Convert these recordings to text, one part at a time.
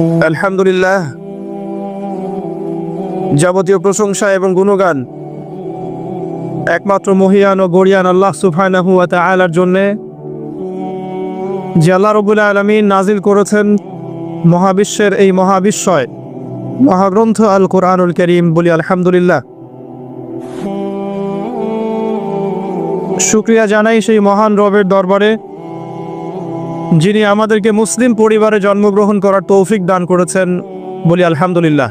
আলহামদুলিল্লাহ। যাবতীয় প্রশংসা এবং গুণগান একমাত্র মহিয়ান ও গরিয়ান আল্লাহ সুফানাহু ওয়া তাআলার জন্যে যে আল্লাহ রবুল আলমিন নাজিল করেছেন মহাবিশ্বের এই মহাবিশ্বয়। মহাগ্রন্থ আল কোরআনুল করিম বলি আলহামদুলিল্লাহ। শুক্রিয়া জানাই সেই মহান রবের দরবারে। যিনি আমাদেরকে মুসলিম পরিবারে জন্মগ্রহণ করার তৌফিক দান করেছেন, বলি আলহামদুলিল্লাহ।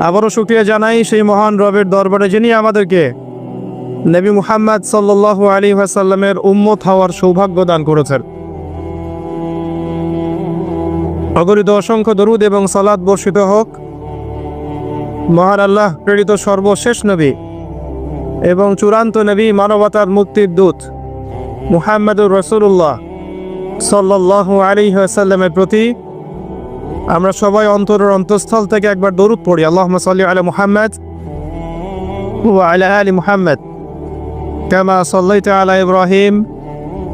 আবারও শুক্রিয়া জানাই সেই মহান রবের দরবারে যিনি আমাদেরকে নবী মুহাম্মদ সাল্লাল্লাহু আলী ওয়াসাল্লামের উম্মত হওয়ার সৌভাগ্য দান করেছেন। অগরিত অসংখ্য দরুদ এবং সালাদ বর্ষিত হোক। মহান আল্লাহ, প্রেরিত সর্বশেষ নবী এবং চূড়ান্ত নবী মানবতার মুক্তির দূত মুহাম্মদুর রসুল্লাহ সাল্লাহ আলী আসাল্লামের প্রতি আমরা সবাই অন্তরের অন্তঃস্থল থেকে একবার দরুদ পড়ি আল্লাহ সাল্লি আলা মুহাম্মদ وعلى آل محمد كما صليت على إبراهيم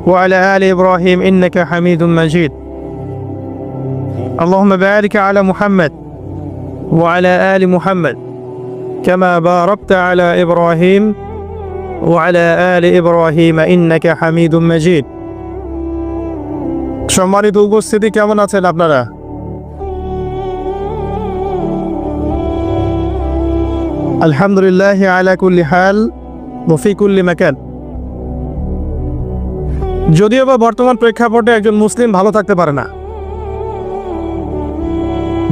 وعلى آل إبراهيم إنك حميد مجيد اللهم بارك على محمد وعلى آل محمد كما باركت على إبراهيم وعلى آل إبراهيم إنك حميد مجيد সম্মানিত উপস্থিতি কেমন আছেন আপনারা? আলহামদুলিল্লাহ আলা কুল্লি হাল মফিকুল্লি মাকান। যদিও বা বর্তমান প্রেক্ষাপটে একজন মুসলিম ভালো থাকতে পারে না।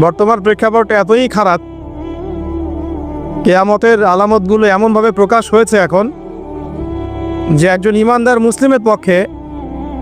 বর্তমান প্রেক্ষাপট এতই খারাপ, কেয়ামতের আলামতগুলো এমনভাবে প্রকাশ হয়েছে এখন যে একজন ইমানদার মুসলিমের পক্ষে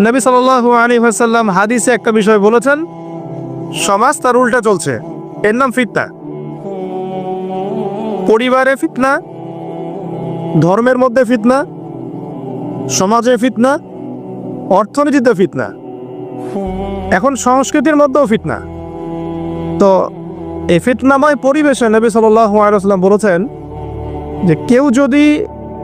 নবী সাল আলী হাসাল্লাম হাদিসে একটা বিষয় বলেছেন, সমাজ তার উল্টা চলছে। এর নাম ফিতনা। পরিবারে ফিতনা, ধর্মের মধ্যে ফিতনা, সমাজে ফিতনা, অর্থনীতিতে ফিতনা। এখন সংস্কৃতির মধ্যেও ফিতনা। তো এই ফিতনাময় পরিবেশে নবী সাল্লাম বলেছেন যে কেউ যদি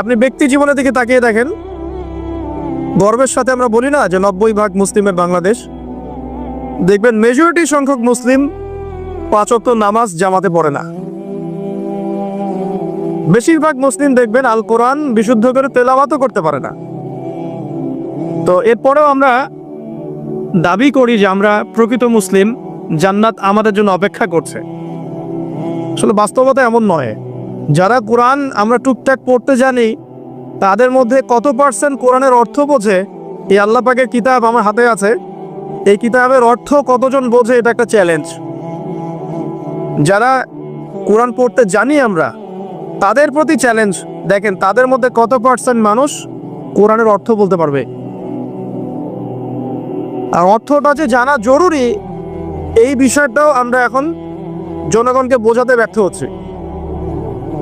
আপনি ব্যক্তি জীবনের দিকে তাকিয়ে দেখেন। গর্বের সাথে আমরা বলি না যে নব্বই ভাগ মুসলিমের বাংলাদেশ। দেখবেন মেজরিটি সংখ্যক মুসলিম পাঁচক্ত নামাজ জামাতে পড়ে না। বেশিরভাগ মুসলিম দেখবেন আল কোরআন বিশুদ্ধ করে তেলাওয়াতও করতে পারে না। তো এরপরেও আমরা দাবি করি যে আমরা প্রকৃত মুসলিম, জান্নাত আমাদের জন্য অপেক্ষা করছে। আসলে বাস্তবতা এমন নয়। যারা কোরআন আমরা টুকটাক পড়তে জানি, তাদের মধ্যে কত পার্সেন্ট কোরআনের অর্থ বোঝে? এই আল্লাহ পাকের কিতাব আমার হাতে আছে। এই কিতাবের অর্থ কতজন বোঝে, এটা একটা চ্যালেঞ্জ যারা কোরআন পড়তে জানি আমরা, তাদের প্রতি চ্যালেঞ্জ দেখেন, তাদের মধ্যে কত পার্সেন্ট মানুষ কোরআনের অর্থ বলতে পারবে? আর অর্থটা যে জানা জরুরি, এই বিষয়টাও আমরা এখন জনগণকে বোঝাতে ব্যর্থ হচ্ছি।